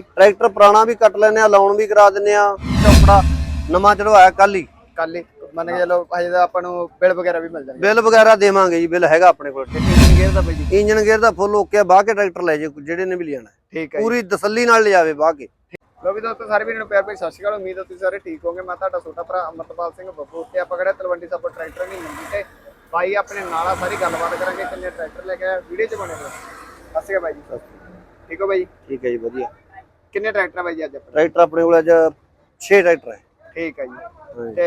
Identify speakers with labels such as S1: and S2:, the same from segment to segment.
S1: Tractor ਪੁਰਾਣਾ ਵੀ ਕੱਟ ਲੈਨੇ ਆ ਲੋਨ ਵੀ ਕਰਾ ਦਿੰਨੇ ਆ ਚੋਪੜਾ ਨਵਾਂ ਚੜਵਾਇਆ ਕੱਲ ਹੀ।
S2: ਕੱਲ ਹੀ ਮੰਨ ਕੇ ਚਲੋ ਹਜੇ ਤਾਂ ਆਪਾਂ ਨੂੰ ਬਿੱਲ ਵਗੈਰਾ ਵੀ ਮਿਲ ਜਾਣਗੇ।
S1: ਬਿੱਲ ਵਗੈਰਾ ਦੇਵਾਂਗੇ ਜੀ ਬਿੱਲ ਹੈਗਾ ਆਪਣੇ ਕੋਲ।
S2: ਇੰਜਨ ਗੇਅਰ ਦਾ ਬਾਈ ਜੀ।
S1: ਇੰਜਨ ਗੇਅਰ ਦਾ ਫੁੱਲ ਓਕੇ ਬਾਹ ਕੇ ਟਰੈਕਟਰ ਲੈ ਜੇ ਜਿਹੜੇ ਨੇ ਵੀ
S2: ਠੀਕ ਹੈ
S1: ਪੂਰੀ ਤਸੱਲੀ ਨਾਲ ਲਿਜਾਵੇ ਬਾਹ ਕੇ।
S2: ਲੋ ਵੀ ਦੋਸਤੋ ਸਾਰੇ ਵੀਰਾਂ ਨੂੰ ਪਿਆਰ ਭਰੀ ਸਤਿ ਸ਼੍ਰੀ ਅਕਾਲ ਉਮੀਦ ਹੈ ਤੁਸੀਂ ਸਾਰੇ ਠੀਕ ਹੋਵੋਗੇ। ਮੈਂ ਤੁਹਾਡਾ ਛੋਟਾ ਭਰਾ ਅਮਰਤਪਾਲ ਸਿੰਘ ਬੱਬੂ ਤੇ ਆਪਾਂ ਖੜੇ ਤਲਵੰਡੀ ਸਾਬੋ ਟਰੈਕਟਰ ਦੀ ਮੰਡੀ ਤੇ ਬਾਈ ਆਪਣੇ ਨਾਲ ਆ ਸਾਰੀ ਗੱਲਬਾਤ ਕਰਾਂਗੇ ਕਿੰਨੇ ਟਰੈਕਟਰ ਲੈ ਕੇ ਆਇਆ ਵੀਡੀਓ ਚ ਬਣੇ ਹੋਏ ਸਤਿ ਸ਼੍ਰੀ ਅਕਾਲ ਬਾਈ ਜੀ। ਠੀਕ ਹੋ ਬਾਈ?
S1: ਠੀਕ ਹੈ ਜੀ ਵਧੀਆ।
S2: ਕਿੰਨੇ ਟਰੈਕਟਰ ਆ ਬਾਈ ਜੀ ਅੱਜ ਆਪਣੇ?
S1: ਟਰੈਕਟਰ ਆਪਣੇ ਕੋਲ ਅੱਜ 6 ਟਰੈਕਟਰ ਹੈ
S2: ਠੀਕ ਹੈ ਜੀ। ਤੇ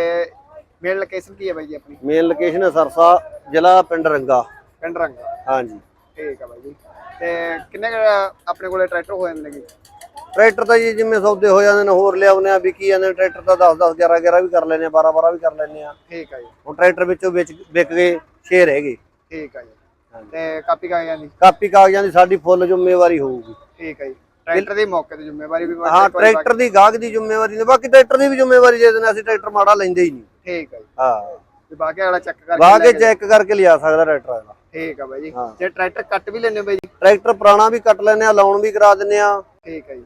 S2: ਮੇਨ ਲੋਕੇਸ਼ਨ ਕੀ ਹੈ ਬਾਈ ਜੀ ਆਪਣੀ?
S1: ਮੇਨ ਲੋਕੇਸ਼ਨ ਹੈ ਸਰਸਾ ਜ਼ਿਲ੍ਹਾ ਪਿੰਡ ਰੰਗਾ।
S2: ਪਿੰਡ ਰੰਗਾ।
S1: ਹਾਂਜੀ।
S2: ਠੀਕ ਹੈ ਬਾਈ ਜੀ। ਤੇ ਕਿੰਨੇ ਆਪਣੇ ਕੋਲੇ ਟਰੈਕਟਰ ਹੋ ਜਾਂਦੇ ਨੇ ਜੀ?
S1: ਟਰੈਕਟਰ ਤਾਂ ਜੀ ਜਿਵੇਂ ਸੌਦੇ ਹੋ ਜਾਂਦੇ ਨੇ ਹੋਰ ਲਿਆਉਂਦੇ ਆ ਵਿਕੀ ਜਾਂਦੇ ਨੇ ਟਰੈਕਟਰ ਤਾਂ 10 10 11 11 ਵੀ ਕਰ ਲੈਨੇ ਆ 12 12 ਵੀ ਕਰ ਲੈਨੇ ਆ।
S2: ਠੀਕ ਹੈ ਜੀ।
S1: ਹੁਣ ਟਰੈਕਟਰ ਵਿੱਚੋਂ ਵਿੱਚ ਵਿਕ ਗਏ 6 ਰਹਿ ਗਏ।
S2: ਠੀਕ ਹੈ ਜੀ। ਤੇ ਕਾਪੀ ਕਾਗਜ਼ਾਂ ਦੀ?
S1: ਕਾਪੀ ਕਾਗਜ਼ਾਂ ਦੀ ਸਾਡੀ ਫੁੱਲ ਜ਼ਿੰਮੇਵਾਰੀ ਹੋਊਗੀ।
S2: ਠੀਕ ਹੈ ਜੀ। ਟਰੈਕਟਰ ਦੀ ਮੌਕੇ ਤੇ ਜ਼ਿੰਮੇਵਾਰੀ ਵੀ
S1: ਹਾਂ ਟਰੈਕਟਰ ਦੀ ਗਾਹਕ ਦੀ ਜ਼ਿੰਮੇਵਾਰੀ ਨੇ ਬਾਕੀ ਟਰੈਕਟਰ ਦੀ ਵੀ ਜ਼ਿੰਮੇਵਾਰੀ ਦਿੰਦੇ ਅਸੀਂ ਟਰੈਕਟਰ ਮਾੜਾ ਲੈਂਦੇ ਹੀ ਨਹੀਂ।
S2: ਠੀਕ ਹੈ ਜੀ।
S1: ਹਾਂ।
S2: ਤੇ ਬਾਕੀ ਵਾਲਾ ਚੈੱਕ ਕਰਕੇ
S1: ਬਾਹ
S2: ਲੈ
S1: ਕੇ
S2: ਕੇ
S1: ਚੈੱਕ ਕਰਕੇ ਲਿਆ ਸਕਦਾ ਟਰੈਕਟਰ ਇਹਦਾ
S2: ਠੀਕ ਹੈ ਬਾਈ ਜੀ। ਜੇ ਟਰੈਕਟਰ ਕੱਟ ਵੀ ਲੈਣੇ ਬਾਈ ਜੀ?
S1: ਟਰੈਕਟਰ ਪੁਰਾਣਾ ਵੀ ਕੱਟ ਲੈਨੇ ਆ ਲੋਨ ਵੀ ਕਰਾ ਦਿੰਨੇ ਆ
S2: ਠੀਕ ਹੈ ਜੀ।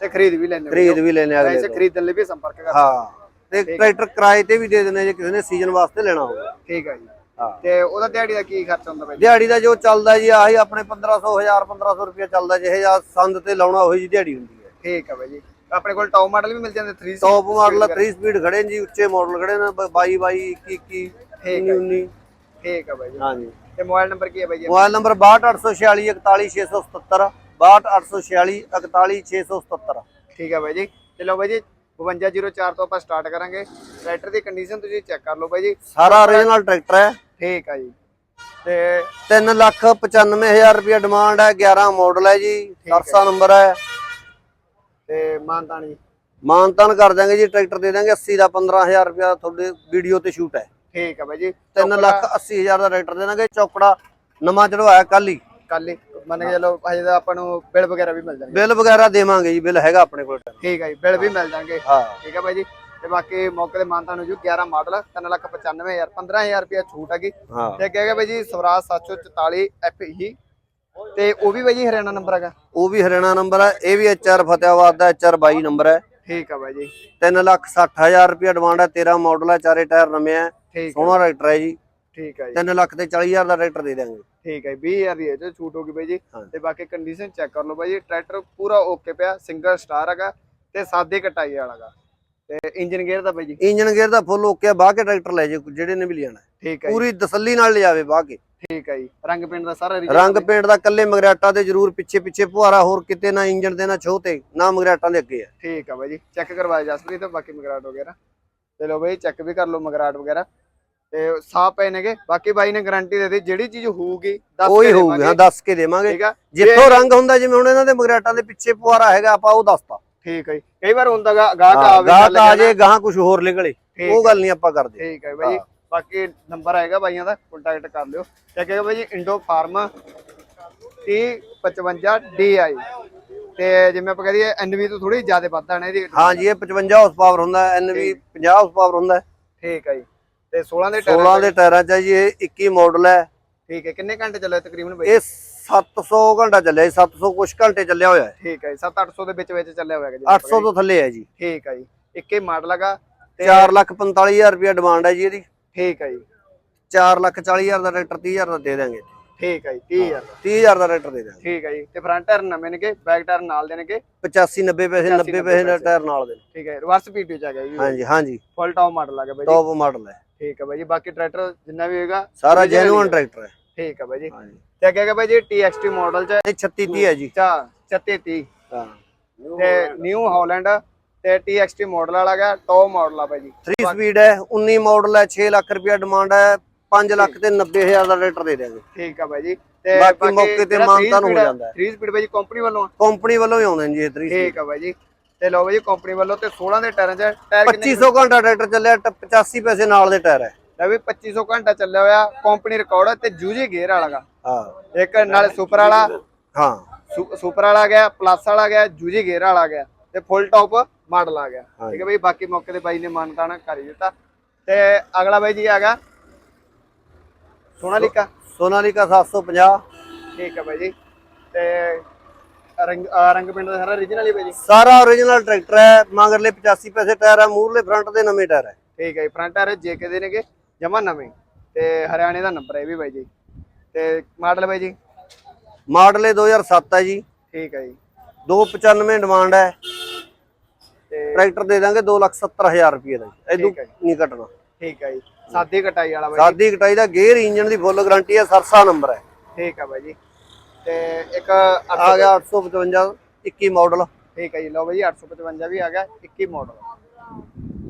S2: ਤੇ ਖਰੀਦ ਵੀ ਲੈਣੇ
S1: ਖਰੀਦ ਵੀ ਆ ਅਗਲੇ
S2: ਵੈਸੇ
S1: ਤੋਂ।
S2: ਖਰੀਦਣ ਲਈ ਵੀ ਸੰਪਰਕ ਕਰ
S1: ਹਾਂ। ਤੇ ਟਰੈਕਟਰ ਕਿਰਾਏ ਤੇ ਵੀ ਦੇ ਦਿੰਦੇ ਜੇ ਕਿਸੇ ਨੇ ਸੀਜ਼ਨ ਵਾਸਤੇ ਲੈਣਾ ਹੋਵੇ।
S2: ਠੀਕ ਹੈ ਜੀ। ਤੇ ਉਹਦਾ ਦਿਹਾੜੀ ਦਾ ਕੀ ਖਰਚਾ ਹੁੰਦਾ ਬਾਈ?
S1: ਦਿਹਾੜੀ ਦਾ ਜੋ ਚੱਲਦਾ ਜੀ ਆਹੀ ਆਪਣੇ 1500 1000 1500 ਰੁਪਏ ਚੱਲਦਾ ਜਿਹੇ ਜਾਂ ਸੰਦ ਤੇ ਲਾਉਣਾ ਉਹੀ ਜੀ ਦਿਹਾੜੀ ਹੁੰਦੀ ਹੈ।
S2: ਠੀਕ ਹੈ ਬਾਈ ਜੀ। ਆਪਣੇ ਕੋਲ ਟੌਪ ਮਾਡਲ ਵੀ ਮਿਲ ਜਾਂਦੇ 3
S1: ਟੌਪ ਮਾਡਲ 3 ਸਪੀਡ ਖੜੇ ਜੀ ਉੱਚੇ ਮਾਡਲ ਖੜੇ ਨੇ 22 22 21 21 19
S2: ਠੀਕ ਹੈ ਬਾਈ ਜੀ।
S1: ਹਾਂਜੀ।
S2: ਤੇ ਮੋਬਾਈਲ ਨੰਬਰ ਕੀ ਹੈ ਬਾਈ ਜੀ?
S1: ਮੋਬਾਈਲ ਨੰਬਰ 62846 41677 62846 41677
S2: ਠੀਕ ਹੈ ਬਾਈ ਜੀ। ਤੇ ਲਓ ਬਾਈ ਜੀ 5204 ਤੋਂ ਆਪਾਂ ਸਟਾਰਟ ਕਰਾਂਗੇ। ਟਰੈਕਟਰ ਦੀ ਕੰਡੀਸ਼ਨ ਤੁਸੀਂ ਚੈੱਕ ਕਰ ਲਓ ਬਾਈ ਜੀ।
S1: ਸਾਰਾ ਓਰੀਜਨਲ ਟਰੈਕਟਰ ਹੈ।
S2: ਠੀਕ ਹੈ ਜੀ। ਤੇ
S1: 3 ਲੱਖ 95000 ਰੁਪਏ ਡਿਮਾਂਡ ਹੈ 11 ਮਾਡਲ ਹੈ ਜੀ ਸਰਸਾ ਨੰਬਰ ਹੈ।
S2: ਤੇ ਮਾਨਤਾਣੀ
S1: ਮਾਨਤਾਨ ਕਰ ਦਾਂਗੇ ਜੀ ਟਰੈਕਟਰ ਦੇ ਦਾਂਗੇ 80 ਦਾ 15000 ਰੁਪਏ ਤੁਹਾਡੇ ਵੀਡੀਓ ਤੇ ਸ਼ੂਟ ਹੈ।
S2: ਠੀਕ ਹੈ ਬਾਈ ਜੀ।
S1: 3 ਲੱਖ 80000 ਦਾ ਟਰੈਕਟਰ ਦੇ ਦਾਂਗੇ ਚੌਕੜਾ ਨਵਾਂ ਚੜਵਾਇਆ ਕੱਲ ਹੀ।
S2: ਕੱਲ ਹੀ। ਮੰਨ ਕੇ ਚਲੋ ਹਜੇ ਤਾਂ ਆਪਾਂ ਨੂੰ ਬਿੱਲ ਵਗੈਰਾ ਵੀ ਮਿਲ ਜਾਣਗੇ।
S1: ਬਿੱਲ ਵਗੈਰਾ ਦੇਵਾਂਗੇ ਜੀ ਬਿੱਲ ਹੈਗਾ ਆਪਣੇ ਕੋਲ।
S2: ਠੀਕ ਹੈ ਜੀ ਬਿੱਲ ਵੀ ਮਿਲ ਜਾਣਗੇ।
S1: ਹਾਂ।
S2: ਠੀਕ ਹੈ ਬਾਈ ਜੀ। ਤੇ ਬਾਕੀ ਮੌਕੇ ਦੇ ਮਾਨਤਾ ਨੂੰ ਜੀ 11 ਮਾਡਲ 395000 15000 ਰੁਪਏ ਛੂਟ ਹੈਗੀ। ਤੇ ਅੱਗੇ ਹੈਗਾ ਬਾਈ ਜੀ ਸਵਰਾਜ 744 FE ਤੇ ਉਹ ਵੀ ਬਾਈ ਜੀ ਹਰਿਆਣਾ ਨੰਬਰ ਹੈਗਾ।
S1: ਉਹ ਵੀ ਹਰਿਆਣਾ ਨੰਬਰ ਹੈ ਇਹ ਵੀ ਐਚਆਰ ਫਤਿਆਬਾਦ ਦਾ ਐਚਆਰ 22 ਨੰਬਰ ਹੈ।
S2: ਠੀਕ ਹੈ ਬਾਈ ਜੀ।
S1: 3 ਲੱਖ 60000 ਰੁਪਏ ਡਿਮਾਂਡ ਹੈ 13 ਮਾਡਲ ਹੈ ਚਾਰੇ ਟਾਇਰ ਨਵੇਂ ਹੈ ਸੋਹਣਾ ਟਰੈਕਟਰ ਹੈ ਜੀ।
S2: ਠੀਕ ਹੈ ਜੀ।
S1: 3 ਲੱਖ ਤੇ 40000 ਦਾ ਟਰੈਕਟਰ ਦੇ ਦਾਂਗੇ
S2: ਠੀਕ ਹੈ 20000 ਦੀ ਇਹ ਛੂਟ ਹੋਗੀ ਬਾਈ ਜੀ। ਤੇ ਬਾਕੀ ਕੰਡੀਸ਼ਨ ਚੈੱਕ ਕਰ ਲਓ ਬਾਈ ਜੀ ਟਰੈਕਟਰ ਪੂਰਾ ਓਕੇ ਪਿਆ ਸਿੰਗਲ ਸਟਾਰ ਹੈਗਾ ਤੇ ਸਾਦੇ ਕਟਾਈ ਵਾਲਾਗਾ ਤੇ ਇੰਜਨ ਗੇਅਰ ਦਾ ਬਾਈ ਜੀ?
S1: ਇੰਜਨ ਗੇਅਰ ਦਾ ਫੁੱਲ ਓਕੇ ਬਾਹ ਕੇ ਟਰੈਕਟਰ ਲੈ ਜੇ ਜਿਹੜੇ ਨੇ ਵੀ ਲਿਆਣਾ
S2: ਠੀਕ ਹੈ
S1: ਪੂਰੀ ਤਸੱਲੀ ਨਾਲ ਲਿਜਾਵੇ ਬਾਹ ਕੇ।
S2: ਠੀਕ ਹੈ ਜੀ। ਰੰਗ ਪਿੰਡ ਦਾ ਸਾਰਾ
S1: ਰੰਗ। ਪੇਂਟ ਦਾ ਕੱਲੇ ਮਗਰਾਟਾ ਤੇ ਜ਼ਰੂਰ ਪਿੱਛੇ ਪਿੱਛੇ ਫੁਹਾਰਾ ਹੋਰ ਕਿਤੇ ਨਾ ਇੰਜਨ ਦੇ ਨਾ ਛੋਹ ਤੇ ਨਾ ਮਗਰਾਟਾਂ ਦੇ ਅੱਗੇ ਹੈ
S2: ਠੀਕ ਆ ਬਾਈ ਜੀ। ਚੈੱਕ ਕਰਵਾਇਆ ਜਸਪ੍ਰੀਤ ਤੇ ਬਾਕੀ ਮਗਰਾਟ ਵਗੈਰਾ। ਤੇ ਲੋ ਬਾਈ ਚੈੱਕ ਵੀ ਕਰ ਲਓ ਮਗਰਾਟ ਵਗੈਰਾ। ਤੇ ਸਾਫ਼ ਪਏ ਨੇਗੇ। ਬਾਕੀ ਬਾਈ ਨੇ ਗਾਰੰਟੀ ਦੇ ਦਿੱਤੀ ਜਿਹੜੀ ਚੀਜ਼ ਹੋਊਗੀ ਦੱਸ ਕੇ
S1: ਹੋਊਗਾ
S2: ਦੇਵਾਂਗੇ,
S1: ਹਾਂ ਦੱਸ ਕੇ ਦੇਵਾਂਗੇ।
S2: ਆ।
S1: ਜਿੱਥੋਂ ਰੰਗ ਹੁੰਦਾ ਜਿਵੇਂ ਹੁਣ ਇਹਨਾਂ ਦੇ ਮਗਰਾਟਾਂ ਦੇ ਪਿੱਛੇ ਫੁਹਾਰਾ ਹੈਗਾ ਆਪਾਂ ਉਹ ਦੱਸਤਾ।
S2: ਠੀਕ ਹੈ ਜੀ। ਕਈ ਵਾਰ ਹੁੰਦਾਗਾ ਗਾਹਕ
S1: ਹਾਂ,
S2: ਆਵੇ
S1: ਗਾਹਕ ਆ ਜੇ ਗਾਹਾਂ ਕੁਝ ਹੋਰ ਨਿਕਲੇ।
S2: ਠੀਕ
S1: ਉਹ ਗੱਲ ਨਹੀਂ ਆਪਾਂ ਕਰਦੇ।
S2: ਠੀਕ ਹੈ ਬਾਈ। ਜੀ ਬਾਕੀ ਨੰਬਰ ਆਏਗਾ ਬਾਈਆਂ ਦਾ ਕੰਟੈਕਟ ਕਰ ਲਿਓ। ਤੇ ਕਹੇਗਾ ਬਾਈ ਜੀ ਇੰਡੋ ਫਾਰਮ 3055 DI ਤੇ ਜਿਵੇਂ ਆਪਾਂ ਕਹਦੇ ਐਨਵੀ ਤੋਂ ਥੋੜੀ ਜ਼ਿਆਦਾ ਵੱਧਦਾ ਨੇ ਇਹਦੀ।
S1: ਹਾਂ ਜੀ ਇਹ 55 ਹਾਰਸ ਪਾਵਰ ਹੁੰਦਾ ਐਨਵੀ 50 ਹਾਰਸ ਪਾਵਰ ਹੁੰਦਾ। ਹੈ।
S2: ਠੀਕ ਹੈ ਜੀ। ਤੇ 16 ਦੇ ਟਾਇਰ
S1: 16 ਦੇ ਟਾਇਰਾਂ 'ਚ ਹੈ ਜੀ ਇਹ 21 ਮਾਡਲ ਹੈ।
S2: ਠੀਕ ਹੈ ਕਿੰਨੇ ਘੰਟੇ ਚੱਲੇ ਤਕਰੀਬਨ ਬਾਈ?
S1: ਇਹ 700 ਘੰਟਾ ਚੱਲਿਆ ਜੀ 700 ਕੁਛ ਘੰਟੇ ਚੱਲਿਆ ਹੋਇਆ ਹੈ।
S2: ਠੀਕ ਹੈ ਜੀ 7-800 ਦੇ ਵਿੱਚ ਵਿੱਚ ਚੱਲਿਆ ਹੋਇਆ ਹੈ ਜੀ
S1: 800 ਤੋਂ ਥੱਲੇ ਹੈ ਜੀ।
S2: ਠੀਕ ਹੈ ਜੀ ਇੱਕੇ ਮਾਡਲ ਹੈਗਾ ਤੇ
S1: 4 ਲੱਖ 45000 ਰੁਪਏ ਡਿਮਾਂਡ ਹੈ ਜੀ ਇਹਦੀ।
S2: ਠੀਕ ਹੈ ਜੀ।
S1: 4 ਲੱਖ 40000 ਦਾ ਟਰੈਕਟਰ 30000 ਦਾ ਦੇ ਦਾਂਗੇ
S2: ਠੀਕ ਹੈ ਜੀ 30000 ਦਾ।
S1: 30000 ਦਾ ਟਰੈਕਟਰ ਦੇ ਦਾਂਗੇ
S2: ਠੀਕ ਹੈ ਜੀ ਤੇ ਫਰੰਟ ਟਾਇਰ ਨਵੇਂ ਨੇਗੇ ਬੈਕ ਟਾਇਰ ਨਾਲ ਦੇਣਗੇ
S1: 85 90 ਪੈਸੇ 90 ਪੈਸੇ ਦਾ ਟਾਇਰ ਨਾਲ ਦੇ
S2: ਠੀਕ ਹੈ ਰਿਵਰਸ ਪੀਟੀਓ ਚ ਆ ਗਿਆ ਜੀ
S1: ਹਾਂਜੀ ਹਾਂਜੀ।
S2: ਫੁੱਲ ਟਾਪ ਮਾਡਲ ਆ ਗਿਆ ਬਾਈ ਜੀ।
S1: ਟੌਪ ਮਾਡਲ ਹੈ।
S2: ਠੀਕ ਹੈ ਬਾਈ ਜੀ ਬਾਕੀ ਟਰੈਕਟਰ ਜਿੰਨਾ ਵੀ ਹੋਏਗਾ
S1: ਸਾਰਾ ਜੈਨੂਅਨ। ਟਰੈਕਟਰ ਹੈ।
S2: ਠੀਕ ਹੈ ਬਾਈ ਜੀ।
S1: ਹਾਂਜੀ।
S2: ਤੇ ਅੱਗੇ ਹੈਗਾ ਬਾਈ ਜੀ TXT ਮਾਡਲ ਚ
S1: ਇਹ 36 30 ਹੈ ਜੀ।
S2: ਚਾ 3630
S1: ਹਾਂ।
S2: ਤੇ ਨਿਊ ਹਾਲੈਂਡ ਤੇ TXT ਮਾਡਲ ਵਾਲਾ ਗਿਆ ਟੌਪ ਮਾਡਲ ਆ ਬਾਈ ਜੀ।
S1: 3 ਸਪੀਡ ਹੈ 19 ਮਾਡਲ ਹੈ 6 ਲੱਖ ਰੁਪਏ ਡਿਮਾਂਡ ਹੈ 5 ਲੱਖ ਤੇ 90000 ਦਾ ਟਰੈਕਟਰ ਦੇ ਦਾਂਗੇ
S2: ਠੀਕ ਆ ਬਾਈ ਜੀ। ਤੇ
S1: ਬਾਕੀ ਮੌਕੇ ਤੇ ਮਾਨਤਾਨ ਹੋ ਜਾਂਦਾ ਹੈ।
S2: 3 ਸਪੀਡ ਬਾਈ ਜੀ ਕੰਪਨੀ ਵੱਲੋਂ।
S1: ਕੰਪਨੀ ਵੱਲੋਂ ਹੀ ਆਉਂਦੇ ਨੇ ਜੀ ਇਹ 3
S2: ਠੀਕ ਆ ਬਾਈ ਜੀ। ਤੇ ਲਓ ਬਾਈ ਜੀ ਕੰਪਨੀ ਵੱਲੋਂ ਤੇ 16 ਦੇ ਟਾਇਰਾਂ ਚ ਟਾਇਰ ਕਿੰਨੇ
S1: 2500 ਘੰਟਾ ਟਰੈਕਟਰ ਚੱਲਿਆ ਟ- 85 ਪੈਸੇ ਨਾਲ ਦੇ ਟਾਇਰ ਹੈ।
S2: ਲੈ ਵੀ 2500 ਘੰਟਾ ਚੱਲਿਆ ਹੋਇਆ ਕੰਪਨੀ ਰਿਕਾਰਡ ਤੇ ਜੂਜੀ ਗੇਅਰ ਵਾਲਾ ਗਾ।
S1: ਹਾਂ।
S2: ਇੱਕ ਨਾਲੇ ਸੁਪਰ ਵਾਲਾ
S1: ਹਾਂ।
S2: ਸੁਪਰ ਵਾਲਾ ਗਿਆ ਪਲੱਸ ਵਾਲਾ ਗਿਆ ਜੂਜੀ ਗੇਅਰ ਵਾਲਾ ਗਿਆ ਤੇ ਫੁੱਲ ਟੌਪ ਮਾਡਲ ਆ ਗਿਆ। ਠੀਕ ਹੈ ਬਾਈ ਬਾਕੀ ਮੌਕੇ ਤੇ ਬਾਈ ਨੇ ਮਾਨਤਾਨਾ ਕਰ ਹੀ ਦਿੱਤਾ। ਤੇ ਅਗਲਾ ਬਾਈ ਜੀ ਆਗਾ ਸੋਨਾਲੀਕਾ।
S1: ਸੋਨਾਲੀਕਾ 750
S2: ਠੀਕ ਹੈ ਬਾਈ ਜੀ। ਤੇ ਰੰਗ ਰੰਗ ਪਿੰਡ ਦਾ ਸਾਰਾ origignal ਹੀ ਬਾਈ ਜੀ?
S1: ਸਾਰਾ origignal ਟਰੈਕਟਰ ਹੈ ਮਗਰਲੇ 85 ਪੈਸੇ ਟਾਇਰ ਹੈ ਮੂਰਲੇ ਫਰੰਟ ਦੇ ਨਵੇਂ ਟਾਇਰ ਹੈ।
S2: ਠੀਕ ਹੈ ਜੀ ਫਰੰਟ ਟਾਇਰ ਜੇਕੇ ਦੇ ਨੇਗੇ? ਜਮਾ ਨਵੇਂ। ਤੇ ਹਰਿਆਣੇ ਦਾ ਨੰਬਰ ਹੈ ਇਹ ਵੀ ਬਾਈ ਜੀ। ਤੇ ਮਾਡਲ ਬਾਈ ਜੀ?
S1: ਮਾਡਲ ਇਹ 2007 ਹੈ ਜੀ।
S2: ਠੀਕ ਹੈ ਜੀ।
S1: 295 ਡਿਮਾਂਡ ਹੈ।
S2: ਤੇ
S1: ਟਰੈਕਟਰ ਦੇ ਦਾਂਗੇ 270000 ਰੁਪਏ ਦਾ
S2: ਹੈ
S1: ਨਹੀਂ ਘਟਣਾ
S2: ਠੀਕ ਹੈ ਜੀ। ਸਾਦੀ ਕਟਾਈ ਵਾਲਾ ਬਾਈ
S1: ਸਾਦੀ ਕਟਾਈ ਦਾ ਗੇਅਰ ਇੰਜਨ ਦੀ ਫੁੱਲ ਗਾਰੰਟੀ ਹੈ ਸਰਸਾ ਨੰਬਰ ਹੈ।
S2: ਠੀਕ ਹੈ ਬਾਈ ਜੀ। ਤੇ ਇੱਕ
S1: ਆ ਗਿਆ 855 21 ਮਾਡਲ।
S2: ਠੀਕ ਹੈ ਜੀ। ਲਓ ਬਾਈ ਜੀ 855 ਵੀ ਆ ਗਿਆ 21 ਮਾਡਲ।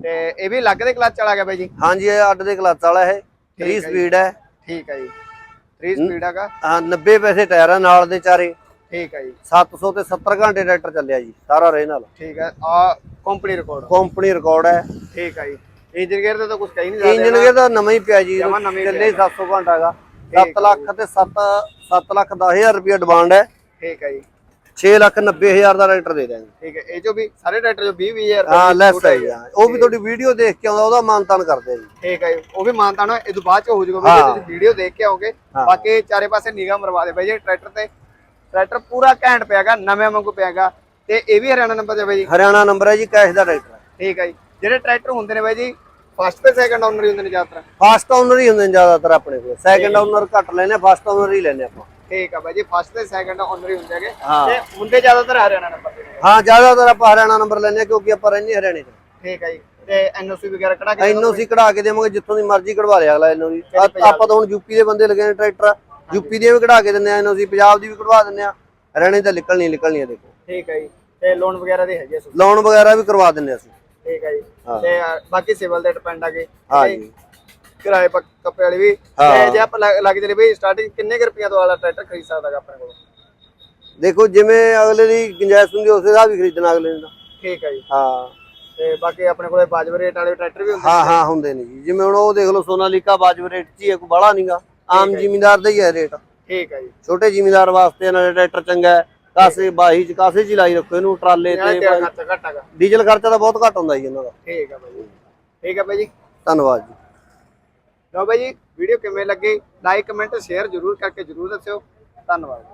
S2: ਤੇ ਇਹ ਵੀ ਅਲੱਗ ਦੇ ਕਲਚ ਵਾਲਾ ਗਿਆ ਬਾਈ ਜੀ?
S1: ਹਾਂਜੀ ਇਹ ਅੱਡ ਦੇ ਕਲਚ ਵਾਲਾ ਹੈ 3
S2: ਹੈ ਜੀ।
S1: ਸਪੀਡ ਹੈ।
S2: ਠੀਕ ਹੈ ਜੀ। 3 ਸਪੀਡ ਹੈਗਾ।
S1: ਹਾਂ 90 ਪੈਸੇ ਟਾਇਰ ਨਾਲ ਦੇ ਚਾਰੇ।
S2: ਠੀਕ ਹੈ ਜੀ।
S1: 700 ਤੇ 70 ਘੰਟੇ ਟਰੈਕਟਰ ਚੱਲਿਆ ਜੀ ਸਾਰਾ ਰੇ ਨਾਲ।
S2: ਠੀਕ ਹੈ। ਆ ਕੰਪਨੀ ਰਿਕਾਰਡ
S1: ਕੰਪਨੀ ਰਿਕਾਰਡ ਹੈ।
S2: ਠੀਕ ਹੈ ਜੀ। ਇੰਜਨ ਗੇਅਰ ਦਾ ਤਾਂ ਕੁਝ ਕਹੀ ਨਹੀਂ ਸਕਦੇ
S1: ਇੰਜਨ ਗੇਅਰ ਦਾ ਨਵਾਂ ਹੀ ਪਿਆ ਜੀ ਚੱਲੇ
S2: ਪਿਆ।
S1: 700 ਘੰਟਾ ਹੈਗਾ।
S2: ਠੀਕ
S1: 7 ਲੱਖ ਤੇ 7 7 ਲੱਖ 10000 ਰੁਪਏ ਡਿਮਾਂਡ ਹੈ।
S2: ਠੀਕ ਹੈ ਜੀ।
S1: 6 ਲੱਖ 90000 ਦਾ ਟਰੈਕਟਰ ਦੇ ਦਾਂਗੇ
S2: ਠੀਕ ਹੈ ਇਹ ਜੋ ਵੀ ਸਾਰੇ ਟਰੈਕਟਰ ਜੋ 20 20000
S1: ਹਾਂ ਲੈਸ ਹੈ ਜੀ ਹਾਂ। ਉਹ ਵੀ ਤੁਹਾਡੀ ਵੀਡੀਓ ਦੇਖ ਕੇ ਆਉਂਦਾ ਉਹਦਾ ਮਾਨਤਾਨ ਕਰਦੇ ਆ ਜੀ
S2: ਠੀਕ ਹੈ ਜੀ। ਉਹ ਵੀ ਮਾਨਤਾ ਨਾ ਇਹ ਤੋਂ ਬਾਅਦ ਚ ਹੋ ਜਾਊਗਾ ਵੀ
S1: ਹਾਂ।
S2: ਤੁਸੀਂ ਵੀਡੀਓ ਦੇਖ ਕੇ ਆਓਗੇ
S1: ਹਾਂ।
S2: ਬਾਕੀ ਚਾਰੇ ਪਾਸੇ ਨਿਗਾਹ ਮਰਵਾ ਦੇ ਬਾਈ ਜੀ ਟਰੈਕਟਰ ਤੇ ਟਰੈਕਟਰ ਪੂਰਾ ਘੈਂਟ ਪਿਆਗਾ ਨਵੇਂ ਵਾਂਗੂ ਪਿਆਗਾ ਤੇ ਇਹ ਵੀ ਹਰਿਆਣਾ ਨੰਬਰ ਤੇ ਬਾਈ ਜੀ
S1: ਹਰਿਆਣਾ ਨੰਬਰ ਹੈ ਜੀ ਕੈਸ਼ ਦਾ ਟਰੈਕਟਰ ਹੈ
S2: ਠੀਕ ਹੈ ਜੀ ਜਿਹੜੇ ਟਰੈਕਟਰ ਹੁੰਦੇ ਨੇ ਬਾਈ ਜੀ ਫਸਟ ਤੇ ਸੈਕੰਡ ਓਨਰ ਹੀ ਹੁੰਦੇ ਨੇ ਜ਼ਿਆਦਾਤਰ
S1: ਫਸਟ ਓਨਰ ਹੀ ਹੁੰਦੇ ਨੇ ਜ਼ਿਆਦਾਤਰ ਆਪਣੇ ਕੋਲ ਸੈਕੰਡ ਓਨਰ ਘੱਟ ਲੈਨੇ ਫਸਟ ਓਨਰ ਹੀ ਲੈਨੇ ਆਪਾਂ
S2: ਠੀਕ ਹੈ ਬਾਈ ਜੀ ਫਸਟ ਤੇ ਸੈਕੰਡ ਓਨਰ ਹੀ ਹੁੰਦੇ ਹੈਗੇ।
S1: ਹਾਂ।
S2: ਤੇ ਮੁੰਡੇ ਜ਼ਿਆਦਾਤਰ ਹਰਿਆਣਾ ਨੰਬਰ ਤੇ ਨੇ।
S1: ਹਾਂ ਜ਼ਿਆਦਾਤਰ ਆਪਾਂ ਹਰਿਆਣਾ ਨੰਬਰ ਲੈਨੇ ਕਿਉਂਕਿ ਆਪਾਂ ਰਹਿੰਦੇ ਹਰਿਆਣੇ 'ਚ।
S2: ਠੀਕ ਹੈ ਜੀ ਤੇ ਐਨਓਸੀ ਵਗੈਰਾ ਕਢਾ ਕੇ
S1: ਐਨਓਸੀ ਕਢਾ ਕੇ ਦੇਵਾਂਗੇ ਜਿੱਥੋਂ ਦੀ ਮਰਜ਼ੀ ਕਢਵਾ ਲਿਆ ਅਗਲਾ ਐਨਓਸੀ ਆਪਾਂ ਤਾਂ ਹੁਣ ਯੂਪੀ ਦੇ ਬੰਦੇ ਲੱਗੇ ਨੇ ਟਰੈਕਟਰ ਯੂਪੀ ਦੇ ਵੀ ਕਢਾ ਕੇ ਦਿੰਦੇ ਆ ਐਨਓਸੀ ਪੰਜਾਬ ਦੀ ਵੀ ਕਢਵਾ ਦਿੰਦੇ ਆ ਹਰਿਆਣੇ ਤਾਂ ਨਿਕਲਣੀ ਨਿਕਲਣੀ ਆ ਦੇਖੋ।
S2: ਠੀਕ ਹੈ ਜੀ ਤੇ ਲੋਨ ਵਗੈਰਾ ਦੇ ਹੈਗੇ ਸੋ
S1: ਲੋਨ ਵਗੈਰਾ ਵੀ ਕਰਵਾ ਦਿੰਦੇ ਅਸੀਂ।
S2: ਠੀਕ ਹੈ ਜੀ
S1: ਹਾਂ।
S2: ਤੇ ਅ, ਬਾਕੀ ਸਿਵਲ ਦੇ ਡਿਪੈਂਡ ਆਗੇ
S1: ਹਾਂ ਜੀ।
S2: ਕਿਰਾਏ ਪੱਕ ਕੱਪੇ ਵਾਲੀ ਵੀ।
S1: ਹਾਂ।
S2: ਤੇ ਜੇ ਆਪਾਂ ਲੱਗ- ਲੱਗ ਬਈ ਸਟਾਰਟਿੰਗ ਕਿੰਨੇ ਕੁ ਰੁਪਈਆ ਤੋਂ ਵਾਲਾ ਟਰੈਕਟਰ ਖਰੀਦ ਸਕਦਾ ਗਾ ਆਪਣੇ ਕੋਲ?
S1: ਦੇਖੋ ਜਿਵੇਂ ਅਗਲੇ ਦੀ ਗੁੰਜਾਇਸ਼ ਹੁੰਦੀ ਉਸੇ ਹਿਸਾਬ ਹੀ ਖਰੀਦਣਾ ਅਗਲੇ ਤਾਂ।
S2: ਠੀਕ ਹੈ ਜੀ।
S1: ਹਾਂ।
S2: ਤੇ ਬਾਕੀ ਆਪਣੇ ਕੋਲੇ ਬਾਜਬ ਰੇਟ ਵਾਲੇ ਟਰੈਕਟਰ ਵੀ ਹੁੰਦੇ
S1: ਹਾਂ ਹਾਂ ਹੁੰਦੇ ਨੇ ਜੀ। ਜਿਵੇਂ ਹੁਣ ਉਹ ਦੇਖ ਲਓ ਸੋਨਾਲੀਕਾ ਬਾਜਵ ਰੇਟ 'ਚ ਹੀ ਹੈ ਕੋਈ ਬਾਹਲਾ ਨਹੀਂਗਾ ਆਮ ਜ਼ਿਮੀਂਦਾਰ ਦਾ ਹੀ ਹੈ ਰੇਟ।
S2: ਠੀਕ ਹੈ ਜੀ।
S1: ਛੋਟੇ ਜ਼ਿਮੀਂਦਾਰ ਵਾਸਤੇ ਦਾ ਟਰੈਕਟਰ ਚੰਗਾ ਹੈ। ਕਾਸੇ ਬਾਹੀ 'ਚ ਕਾਸੇ 'ਚ ਹੀ ਲਾਈ ਰੱਖੋ ਇਹਨੂੰ ਟਰਾਲੇ
S2: ਨਾਲੇ
S1: ਤੇ
S2: ਖਰਚਾ
S1: ਡੀਜ਼ਲ ਖਰਚਾ ਤਾਂ ਬਹੁਤ ਘੱਟ ਹੁੰਦਾ ਜੀ ਇਹਨਾਂ ਦਾ।
S2: ਠੀਕ ਹੈ ਬਾਈ ਜੀ। ਠੀਕ ਹੈ ਬਾਈ ਜੀ।
S1: ਧੰਨਵਾਦ ਜੀ।
S2: ਲਓ ਬਾਈ ਜੀ ਵੀਡੀਓ ਕਿਵੇਂ ਲੱਗੀ? ਲਾਈਕ ਕਮੈਂਟ ਸ਼ੇਅਰ ਜ਼ਰੂਰ ਕਰਕੇ ਜ਼ਰੂਰ ਦੱਸਿਓ। ਧੰਨਵਾਦ।